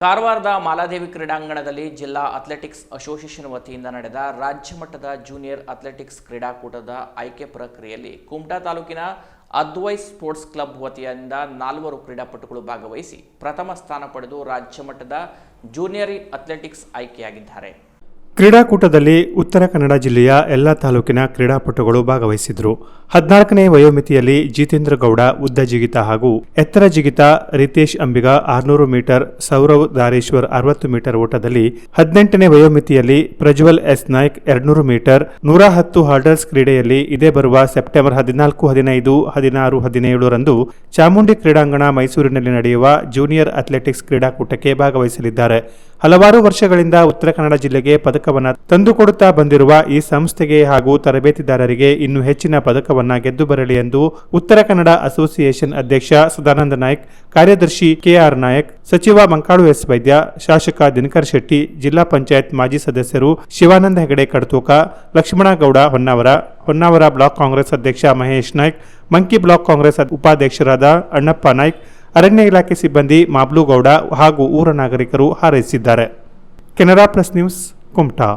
ಕಾರವಾರದ ಮಾಲಾದೇವಿ ಕ್ರೀಡಾಂಗಣದಲ್ಲಿ ಜಿಲ್ಲಾ ಅಥ್ಲೆಟಿಕ್ಸ್ ಅಸೋಸಿಯೇಷನ್ ವತಿಯಿಂದ ನಡೆದ ರಾಜ್ಯ ಮಟ್ಟದ ಜೂನಿಯರ್ ಅಥ್ಲೆಟಿಕ್ಸ್ ಕ್ರೀಡಾಕೂಟದ ಆಯ್ಕೆ ಪ್ರಕ್ರಿಯೆಯಲ್ಲಿ ಕುಮಟಾ ತಾಲೂಕಿನ ಅದ್ವೈ ಸ್ಪೋರ್ಟ್ಸ್ ಕ್ಲಬ್ ವತಿಯಿಂದ ನಾಲ್ವರು ಕ್ರೀಡಾಪಟುಗಳು ಭಾಗವಹಿಸಿ ಪ್ರಥಮ ಸ್ಥಾನ ಪಡೆದು ರಾಜ್ಯ ಮಟ್ಟದ ಜೂನಿಯರ್ ಅಥ್ಲೆಟಿಕ್ಸ್ ಆಯ್ಕೆಯಾಗಿದ್ದಾರೆ. ಕ್ರೀಡಾಕೂಟದಲ್ಲಿ ಉತ್ತರ ಕನ್ನಡ ಜಿಲ್ಲೆಯ ಎಲ್ಲ ತಾಲೂಕಿನ ಕ್ರೀಡಾಪಟುಗಳು ಭಾಗವಹಿಸಿದ್ರು. ಹದಿನಾಲ್ಕನೇ ವಯೋಮಿತಿಯಲ್ಲಿ ಜಿತೇಂದ್ರ ಗೌಡ, ಉದ್ದ ಜಿಗಿತ ಹಾಗೂ ಎತ್ತರ ಜಿಗಿತ ರಿತೇಶ್ ಅಂಬಿಗ ಆರ್ನೂರು ಮೀಟರ್, ಸೌರವ್ ದಾರೇಶ್ವರ್ ಅರವತ್ತು ಮೀಟರ್ ಓಟದಲ್ಲಿ ಹದಿನೆಂಟನೇ ವಯೋಮಿತಿಯಲ್ಲಿ ಪ್ರಜ್ವಲ್ ಎಸ್ ನಾಯ್ಕ್ ಎರಡ್ನೂರು ಮೀಟರ್, ನೂರ ಹತ್ತು ಹಾರ್ಡರ್ಸ್ ಕ್ರೀಡೆಯಲ್ಲಿ ಇದೇ ಬರುವ ಸೆಪ್ಟೆಂಬರ್ ಹದಿನಾಲ್ಕು, ಹದಿನೈದು, ಹದಿನಾರು, ಹದಿನೇಳರಂದು ಚಾಮುಂಡಿ ಕ್ರೀಡಾಂಗಣ ಮೈಸೂರಿನಲ್ಲಿ ನಡೆಯುವ ಜೂನಿಯರ್ ಅಥ್ಲೆಟಿಕ್ಸ್ ಕ್ರೀಡಾಕೂಟಕ್ಕೆ ಭಾಗವಹಿಸಲಿದ್ದಾರೆ. ಹಲವಾರು ವರ್ಷಗಳಿಂದ ಉತ್ತರ ಕನ್ನಡ ಜಿಲ್ಲೆಗೆ ಪದಕವನ್ನು ತಂದುಕೊಡುತ್ತಾ ಬಂದಿರುವ ಈ ಸಂಸ್ಥೆಗೆ ಹಾಗೂ ತರಬೇತಿದಾರರಿಗೆ ಇನ್ನು ಹೆಚ್ಚಿನ ಪದಕವನ್ನು ಗೆದ್ದು ಬರಲಿ ಎಂದು ಉತ್ತರ ಕನ್ನಡ ಅಸೋಸಿಯೇಷನ್ ಅಧ್ಯಕ್ಷ ಸದಾನಂದ ನಾಯ್ಕ್, ಕಾರ್ಯದರ್ಶಿ ಕೆಆರ್ ನಾಯಕ್, ಸಚಿವ ಮಂಕಾಳು ಎಸ್ ವೈದ್ಯ, ಶಾಸಕ ದಿನಕರ್ ಶೆಟ್ಟಿ, ಜಿಲ್ಲಾ ಪಂಚಾಯತ್ ಮಾಜಿ ಸದಸ್ಯರು ಶಿವಾನಂದ ಹೆಗಡೆ ಕಡ್ತೂಕ ಲಕ್ಷ್ಮಣಗೌಡ ಹೊನ್ನಾವರ ಹೊನ್ನಾವರ ಬ್ಲಾಕ್ ಕಾಂಗ್ರೆಸ್ ಅಧ್ಯಕ್ಷ ಮಹೇಶ್ ನಾಯ್ಕ್, ಮಂಕಿ ಬ್ಲಾಕ್ ಕಾಂಗ್ರೆಸ್ ಉಪಾಧ್ಯಕ್ಷರಾದ ಅಣ್ಣಪ್ಪ ನಾಯ್ಕ್ ಅರಣ್ಯ ಇಲಾಖೆ ಸಿಬ್ಬಂದಿ ಮಾಬ್ಲುಗೌಡ ಹಾಗೂ ಊರ ನಾಗರಿಕರು ಹಾರೈಸಿದ್ದಾರೆ. Canara plus news Kumta.